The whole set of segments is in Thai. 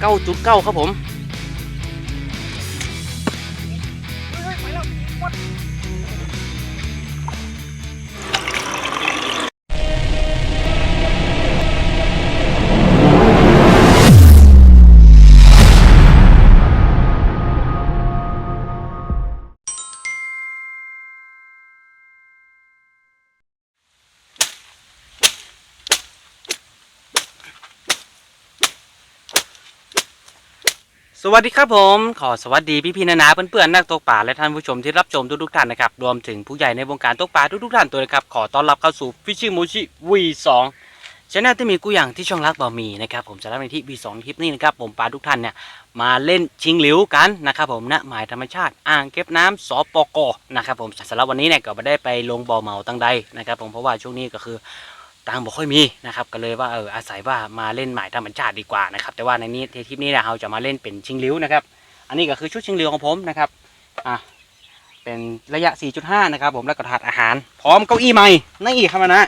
9.9 ครับผม สวัสดีครับผม ขอสวัสดีพี่พี่ๆนานาเพื่อนๆนักตกป่าและท่านผู้ชมที่รับชมทุกๆท่านนะครับรวมถึงผู้ใหญ่ในวงการตกป่าทุกๆท่านตัวนะครับขอต้อนรับเข้าสู่ Fishing Mochi V2 ชแนลที่มีกูอย่างที่ช่องรักบ่มีนะครับผมสำหรับในที่ V2 คลิปนี้นะครับผมปลาทุกท่านเนี่ยมาเล่นชิงหลิวกันนะครับผมณหมายธรรมชาติอ่างเก็บน้ำสปกนะครับผมสำหรับวันนี้เนี่ยก็ไม่ได้ไปลงบ่อเหมาตั้งใดนะครับผมเพราะว่าช่วงนี้ก็คือ ตังบ่ค่อยมีนะครับก็เลยว่าเอออาศัยว่ามาเล่นหมายธรรมชาติดีกว่านะครับแต่ว่าในนี้ในทริปนี้เนี่ยเราจะมาเล่นเป็นชิงลิ้วนะครับ อันนี้ก็คือชุดชิงลิ้วของผมนะครับอะเป็นระยะ 4.5 นะครับ ผมแล้วก็ถาดอาหาร พร้อมเก้าอี้ใหม่นี่ครับนะ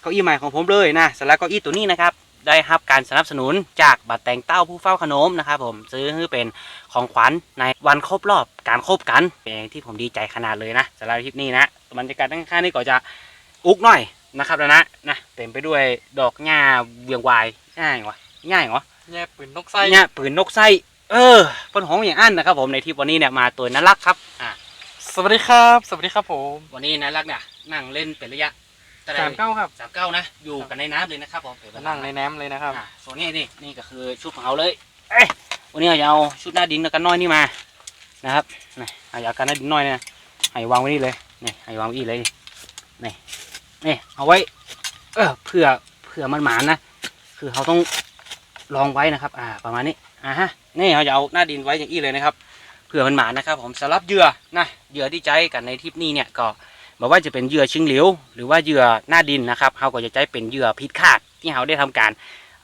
เก้าอี้ใหม่ของผมเลยนะสำหรับเก้าอี้ตัวนี้นะครับได้รับการสนับสนุนจากบัตรแต่งเต้าผู้เฝ้าขนมนะครับผมซื้อให้เป็นของขวัญในวันครบรอบการคบกันเป็นที่ผมดีใจขนาดเลยนะสำหรับทริปนี้นะบรรยากาศด้านข้างนี่ก็จะอุกหน่อย นะครับแล้วนะนะเต็มไปด้วยดอกหญ้าเวียงวายง่ายวะง่ายวะแย่ปืนนกไส้หญ้าปืนนกไส้เออปนหองอย่างอันนะครับ ผมในทริปวันนี้เนี่ยมาตัวน่ารักครับอะสวัสดีครับ สวัสดีครับผม วันนี้น่ารักเนี่ยนั่งเล่นเป็นระยะสามเก้าครับสามเก้านะอยู่กันในน้ำเลยนะครับผมเป็เวลานั่งในน้ำเลยนะครับอะส่วนนี้นี่นี่ก็คือชุดของเราเลยเอ้ยวันนี้เราจะเอาชุดหน้าดินแล้วกันน้อยนี่มานะครับนี่เอาอยากกันหน้าดินน้อยเนี่ยให้วางไว้นี่เลยนี่ให้วางไว้นี่เลยนี่ นี่เอาไว้ เออเผื่อเผื่อมันหมานนะคือเขาต้องลองไว้นะครับ อ่า ประมาณนี้อ่าฮะนี่เขาจะเอาหน้าดินไว้อย่างนี้เลยนะครับเผื่อมันหมานนะครับ ผมสำหรับเหยื่อนะเหยื่อที่ใจกันในทริปนี้เนี่ยก็บอกว่าจะเป็นเหยื่อชิงเหลียวหรือว่าเหยื่อหน้าดินนะครับเขาก็จะใช้เป็นเหยื่อพิษคาดที่เขาได้ทำการ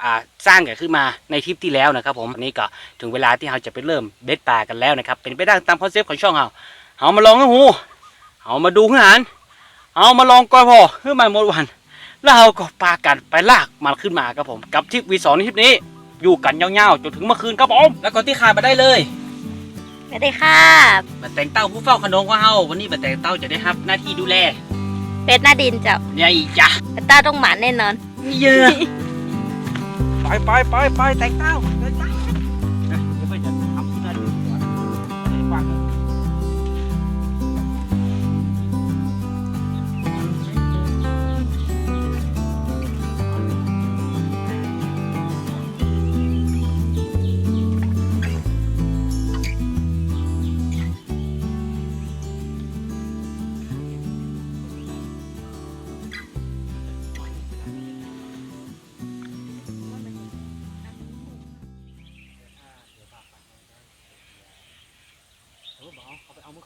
อ่าสร้างกันขึ้นมาในทริปที่แล้วนะครับ ผมอันนี้ก็ถึงเวลาที่เราจะไปเริ่มเบ็ดปลากันแล้วนะครับ เป็นไปได้ตามคอนเซปต์ของช่องเราเอามาลองนะฮูเอามาดูขนาด เอามาลองก่อนพอเพื่อมาหมดวัน แล้วเราก็ปากันไปลากมันขึ้นมาครับผม กับทริปวีสองในทริปนี้ อยู่กันยาวๆจนถึงเมื่อคืนครับผมแล้วก็ที่ขาดมาได้เลยสวัสดีค่ะมาแต่งเต้าผู้เฝ้าขนมของเฮาวันนี้มาแต่งเต้าจะได้รับ หน้าที่ดูแลเป็ดหน้าดินเจ้าเนี่ยจ้ะตาต้องหมานแน่นอน เยอะ ไปไปไปไปแต่งเต้า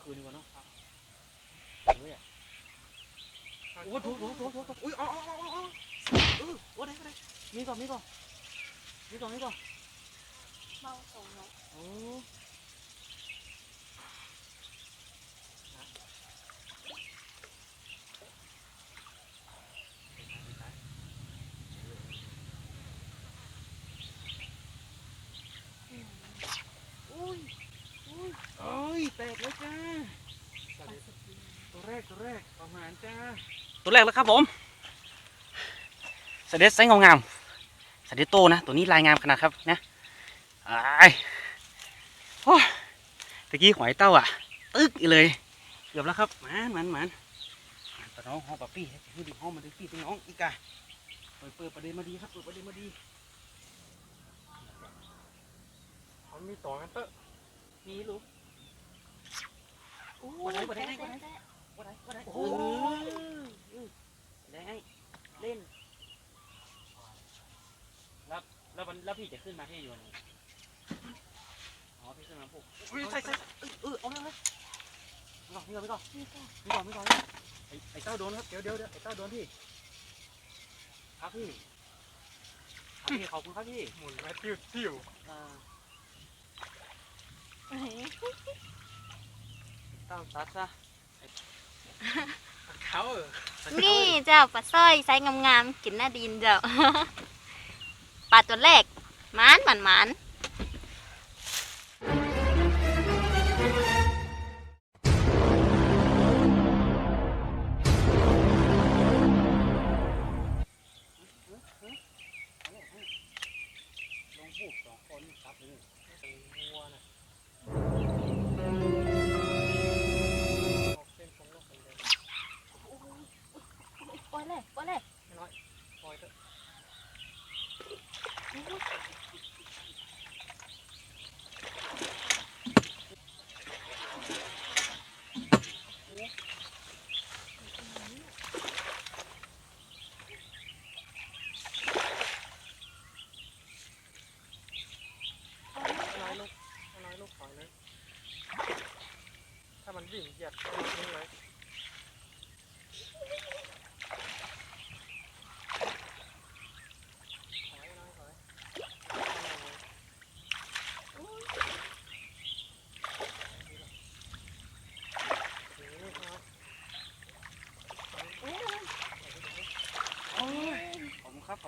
คืนดีกว่าเนาะเฮ้ยโอ้โหโถโถโถโถโถอุ้ยอ๋ออ๋ออ๋ออ๋อาเออโอ้ได้ก็ได้มีก่อนมีก่อนมีก่อนมีก่อนเมาสองเนาะโอ้ยอุ้ยเอ้ยแตกแล้วจ้า ตัวแรกตัวแรกประมาณจ้า ตัวแรกแล้วครับผมสเด็จไซส์งามๆสเด็จโตนะ ตัวนี้ลายงามขนาดครับนะไอ้ายโอ้ยตะกี้หอยเต้าอะ ตึ๊กอีเลยเกือบแล้วครับหมันหมันหมันปะน้องห้องปะปี้ให้ดีห้องมาดีพี่เป็นน้องอีกาเปิดเปิดประเด็นมาดีครับเปิดประเด็นมาดีเขามีต่อกันเตอะนี่ลูกอู้วันไหนวันไหนได้วันไหนได้ว่าไรว่าไรโอ้โอ้ยได้เล่น แล้วแล้วมันแล้วพี่จะขึ้นมาที่อยู่ไหนอ๋อพี่ขึ้นมาพวกอุ้ยใส่ใส่เออเออเอาเลยเลยไม่ก่อนไม่ก่อนไม่ก่อนไม่ก่อนไม่ก่อนไอ้ไอ้เต้าโดนครับเดี๋ยวเดี๋ยวเดี๋ยวไอ้เต้าโดนพี่ครับพี่ครับพี่ขอบคุณครับพี่หมุนไปติ้วติ้วเอ่อเฮ้ยเต้าซัดซะ ขานี่เจ้าปลาสร้อยไซส์งามๆกินหน้าดินเจ้าปลาตัวแรกมานหมันหมานลงพูดสองคนครับนี่วัวนะ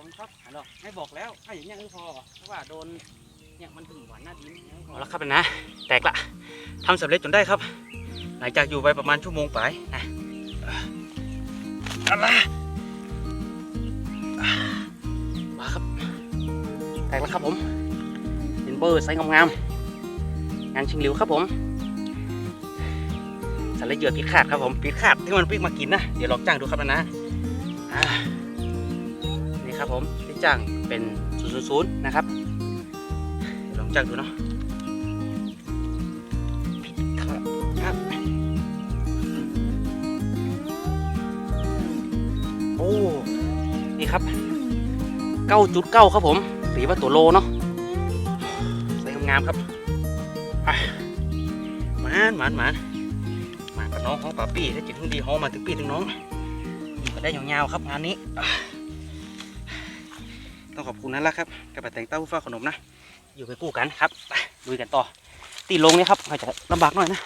คุณครับขอบคุณครับฮัลโหลไม่บอกแล้วถ้าอย่างเงี้ยคือพอเพราะว่าโดนเนี่ยมันถึงหวานหน้าดินเอาละครับนะ แตกละทำสำเร็จจนได้ครับ หลังจากอยู่ไปประมาณชั่วโมงไปนะเอาละมาครับ แตกแล้วครับผมเป็นเบอร์ไซส์งามๆงานชิงหลิวครับผมสารเหยื่อปิดขาดครับผมปิดขาดที่มันปิกมากินนะ เดี๋ยวลองจ้างดูครับนะนะอ่า นี่ครับผมที่จ้างเป็น000นะครับเดี๋ยวลองจ้างดูเนาะครับโอ้นี่ครับ9.9ครับผมตีว่าตัวโลเนาะใส่งามครับหมานหมานหมานหมานกับน้องของป้าปี้ถ้าจิตถึงดีห้องมาถึงปีถึงน้องกันได้ยาวๆครับงานนี้ ต้องขอบคุณนั่นแหละครับกระป๋าแตงเต้าฟ้าขนมนะ อยู่ไปกู้กันครับไปลุยกันต่อตีลงเนี่ยครับอาจจะลำบากหน่อยนะ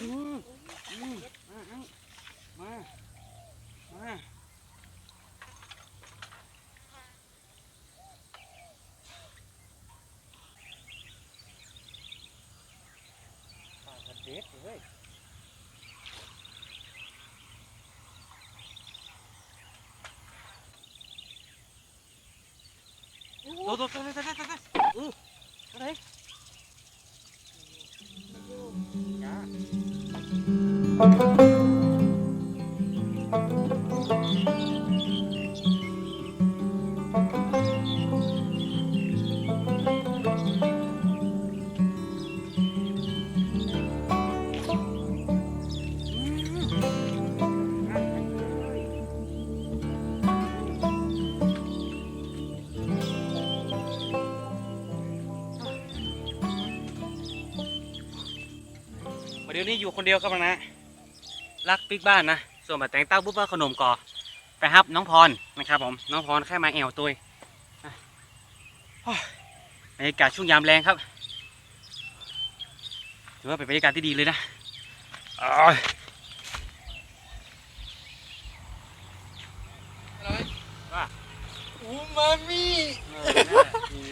อืมอืมมาเอามา มา ปากกระเด็กเลย โดดโดดโดด เดี๋ยวนี้อยู่คนเดียวครับนะ รักปิ๊กบ้านนะ ส่วนมาแต่งเต้าบุ๊บว่าขนมก่อไปครับน้องพรนะครับผม น้องพรแค่มาแอวตัวอะโอ้ยบรรยากาศช่วงยามแรงครับ ถือว่าเป็นบรรยากาศที่ดีเลยนะอ้ายอูมามิเออนั่นแหละดี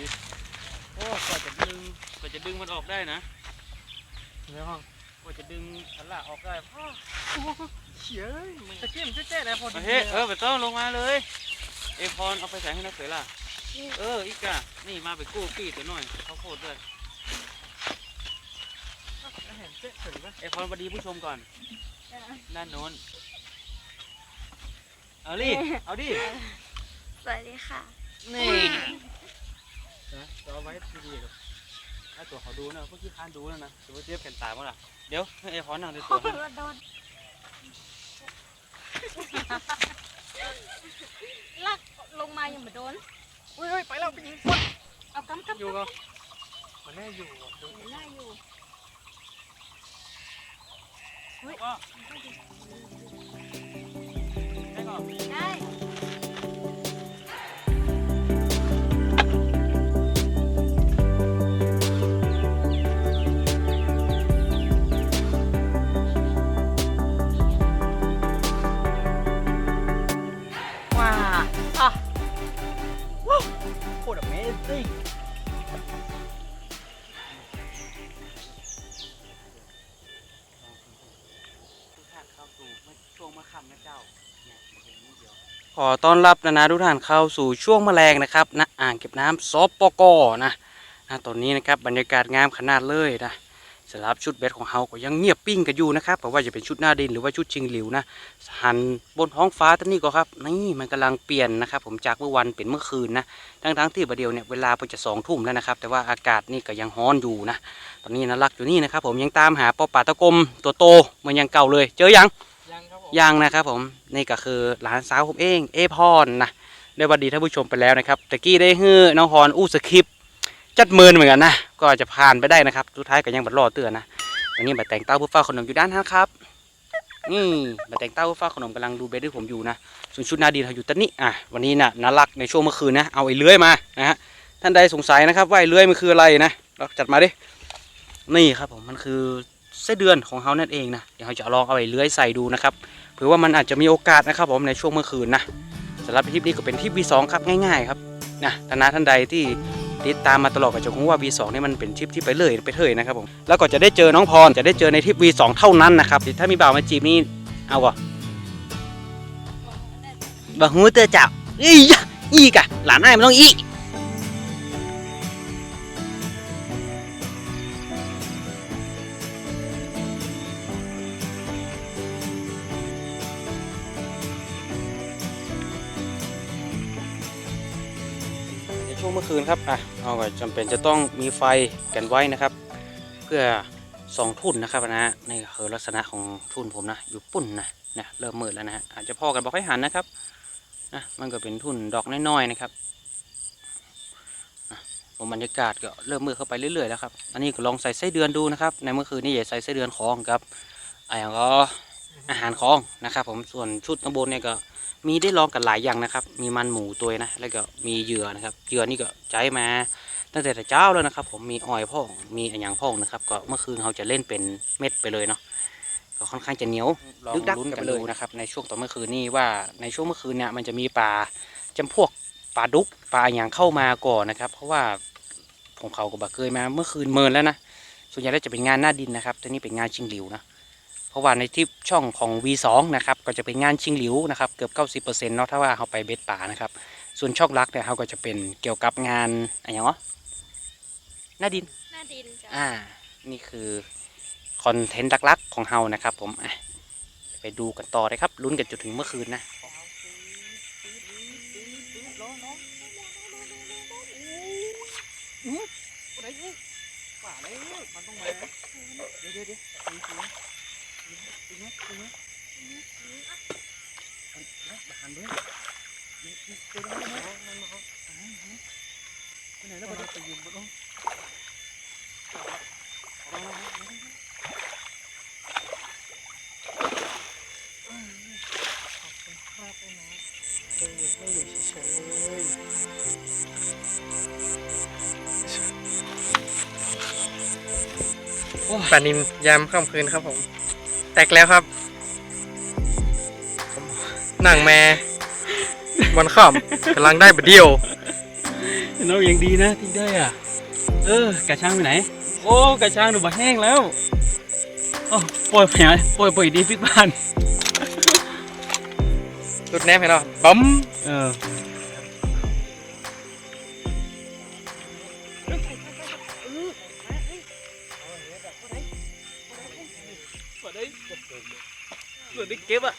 โอ้กว่าจะดึงกว่าจะดึงมันออกได้นะในห้อง กว่าจะดึงสันหลักออกได้พ่อเฉียยตะเกียบจะแจ๊ได้พอดีเฮ้ยเออไปต้องลงมาเลย เอพรเอาไปใส่ให้นักเสือล่ะ เอออีกอะนี่มาไปกู้ปี้ตัวหน่อยเขาโคตรด้วย เห็นเจ๊เฉยปะเอพรสวัสดีผู้ชมก่อน ด้านโน้น เอาดิเอาดิ สวัสดีค่ะ นี่นะจะเอาไว้ดีๆเลย ถ้าตัวเขาดูนะเมื่อกี้ค้านดูแล้วนะถือว่าเจ็บแขนตายมั้งล่ะเดี๋ยวให้เอพรนั่งในตัวให้โดนลากลงมายังไม่โดนอุ้ยเฮ้ยไปแล้วไปยิงเอากำกับอยู่ก็มันแน่อยู่อะดูหน้าอยู่ก็ได้ก่อนได้ อต้อนรับนะนะทุกท่านเข้าสู่ช่วงแมลงนะครับณอ่างเก็บน้ำซอปปกนะนะตอนนี้นะครับบรรยากาศงามขนาดเลยนะสำหรับชุดเบสของเฮาก็ยังเงียบปิ้งกันอยู่นะครับเพราะว่าจะเป็นชุดหน้าดินหรือว่าชุดชิงหลิวนะหันบนท้องฟ้าตอนนี้ก็ครับนี่มันกำลังเปลี่ยนนะครับผมจากเมื่อวันเป็นเมื่อคืนนะทั้งทั้งๆที่ประเดี๋ยวเนี่ยเวลาพอจะสองทุ่มแล้วนะครับแต่ว่าอากาศนี่ก็ยังร้อนอยู่นะตอนนี้นะรักอยู่นี่นะครับผมยังตามหาปอป่าตะกรมตัวโตเหมันยังเก่าเลย เจอยัง ยังนะครับผมนี่ก็คือหลานสาวผมเองเอพรนะได้หวัดดีท่านผู้ชมไปแล้วนะครับตะกี้ได้ฮื้อน้องพรอู้สคริปจัดเมินเหมือนกันนะก็จะผ่านไปได้นะครับสุดท้ายก็ยังบัดรอเตือนนะตอนนี้บัดแต่งเต้าเพื่อเฝ้าขนมอยู่ด้านนั้นครับนี่บัดแต่งเต้าเพื่อเฝ้าขนมกำลังดูเบสด้วยผมอยู่นะส่วนชุดนาดีเขาอยู่ตอนนี้อะวันนี้น่ะน่ารักในช่วงเมื่อคืนนะเอาไอ้เลื้อยมานะฮะท่านใดสงสัยนะครับว่าไอ้เลื้อยมันคืออะไรนะเราจัดมาดินี่ครับผมมันคือไส้เดือนของเขานั่นเองนะเดี๋ยวเราจะลองเอาไอ้เลื้อยใส่ดูนะครับ ผื่อว่ามันอาจจะมีโอกาสนะครับผมในช่วงเมื่อคืนนะสำหรับทริปนี้ก็เป็นทริป V2 ครับง่ายๆครับนะท่านนะท่านใดที่ติดตามมาตลอดก็จะรู้ว่า V2 นี่มันเป็นทริปที่ไปเลยไปเถยนะครับผมแล้วก็จะได้เจอน้องพรจะได้เจอในทริป V2 เท่านั้นนะครับถ้ามีบ่าวมาจีบนี่เอาวะบ่หูเตอจ้าอียะอีกะหลานไอ้มันต้องอี คืนครับอะเอาไว้จำเป็นจะต้องมีไฟกันไว้นะครับ เพื่อสองทุ่นนะครับนะฮะนี่คือลักษณะของทุ่นผมนะ อยู่ปุ่นนะเนี่ยเริ่มมืดแล้วนะฮะอาจจะพอกันบอกให้หันนะครับนะมันก็เป็นทุ่นดอกน้อยๆนะครับผมบรรยากาศก็เริ่มมืดเข้าไปเรื่อยๆแล้วครับอันนี้ก็ลองใส่ไส้เดือนดูนะครับ ในเมื่อคืนนี้อย่าใส่ไส้เดือนของกับไอะไรก็อาหารของนะครับ ผมส่วนชุดข้างบนเนี่ยก็ มีได้ลองกันหลายอย่างนะครับ มีมันหมูตัวนะ แล้วก็มีเหยื่อนะครับ เหยื่อนี่ก็ใจมาตั้งแต่แต่เจ้าแล้วนะครับ ผมมีออยพ่อง มีอันหยังพ่องนะครับ ก็เมื่อคืนเขาจะเล่นเป็นเม็ดไปเลยเนาะ ก็ค่อนข้างจะเหนียวลึกดักกันไปเลยนะครับ ในช่วงตอนเมื่อคืนนี่ว่าในช่วงเมื่อคืนเนี่ยมันจะมีปลาจำพวกปลาดุกปลาอันหยังเข้ามาก่อนนะครับ เพราะว่าผมเขาก็บเคยมาเมื่อคืนเมินแล้วนะ ส่วนใหญ่แล้วจะเป็นงานหน้าดินนะครับแต่นี่เป็นงานชิงหลิวนะ เพราะว่าในที่ช่องของ V2 นะครับก็จะเป็นงานชิงหลิวนะครับเกือบ90%เนาะถ้าว่าเขาไปเบ็ดป่านะครับส่วนช่องรักเนี่ยเขาก็จะเป็นเกี่ยวกับงานอะไรอย่างเนาะหน้าดินหน้าดินจ้ะอ่านี่คือคอนเทนต์หลักๆของเฮานะครับ ผมอะไปดูกันต่อเลยครับลุ้นกันจนถึงเมื่อคืนนะอะไรเนี่ยป่าอะไรเนี่ยมันต้องมาเดี๋ยวเดี๋ยวเดี๋ยว ตีตีตีไหมตีไหมหันยเจอแล้วไหมมันมาไปไหนแล้วไปไปยืนบนนู้นไม่อยู่เฉยๆเลยปลานินยามค่ำคืนครับผม แตกแล้วครับ หนังแม่บนข้อมกำลังได้บดเดียวน้องยังดีนะที่ได้อะ เออกระช่างไปไหน โอ้กระช่างดูบะแห้งแล้วโอ้ปล่อยไปไหนปล่อยปล่อยดีพิกบ้านรุดแนบให้เราบั๊มเออ เกิดได้เก็บอะ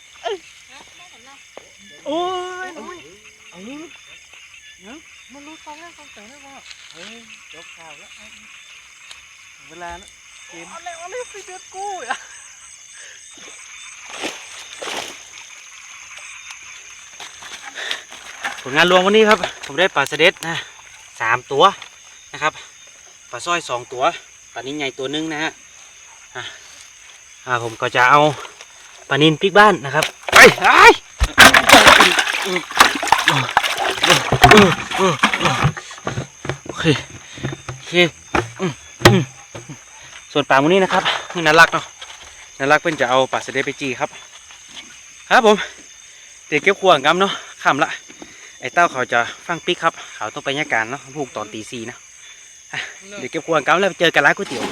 โอ้ยเอาเนี่ยมันรู้ต้องแล้วต้องแต่งแล้วว่าเฮ้ยจบข่าวแล้วเอาเวลานะเกมอะไรอะไรสิเดือดกู้อะผลงานรวมวันนี้ครับ ผมได้ปลาเสด็จนะสามตัวนะครับปลาสร้อยสองตัวปลานินใหญ่ตัวหนึงนะฮะ อ่าผมก็จะเอาปลานินพริกบ้านนะครับไปไอ้ยโอเคโอเคส่วนปลาหมูนี้นะครับนี่น่ารักเนาะน่ารักเพื่อนจะเอาปลาเสด็จไปจีครับ ครับผมเด็กเก็บขวางกำเนาะขำละไอ้เต้าเขาจะฟังปิกครับ เขาต้องไปยาการเนาะพูกตอนตีสี่นะอะเดี๋ยวเก็บควงกันแล้วไปเจอกันร้านก๋วยเตี๋ยว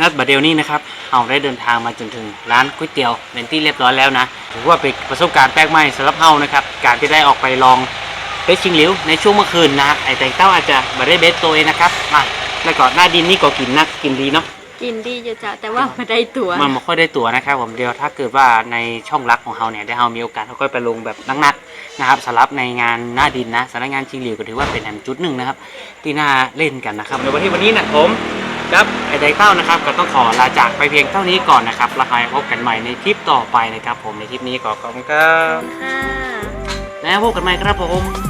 นัดบัดเดยวนี้นะครับเราได้เดินทางมาจนถึงร้านก๋วยเตี๋ยวเป็นที่เรียบร้อยแล้วนะถือว่าเป็นประสบการณ์แปลกใหม่สำหรับเฮานะครับการที่ได้ออกไปลองเบสชิงหลิวในช่วงเมื่อคืนนะไอแต่งเต้าอาจจะไม่ได้เบสตัวเองนะครับมาแล้วก็หน้าดินนี่ก็กินนักกินดีเนาะกินดีอยู่จ้ะแต่ว่าไม่ได้ตัวมันไม่ค่อยได้ตั๋วนะครับผมเดียวถ้าเกิดว่าในช่องรักของเราเนี่ยได้เรามีโอกาสเราก็ไปลงแบบนักๆนะครับสำหรับในงานหน้าดินนะสำนักงานชิงหลิวก็ถือว่าเป็นแห่งจุดหนึ่งนะครับที่น่าเล่นกันนะครับในวันที่วันนี้นะผม ครับไอไดเต้านะครับก็ต้องขอลาจากไปเพียงเท่านี้ก่อนนะครับแล้วพบกันใหม่ในคลิปต่อไปนะครับผมในคลิปนี้ก็ขอบคุณครับค่ะ แล้วพบกันใหม่ครับผม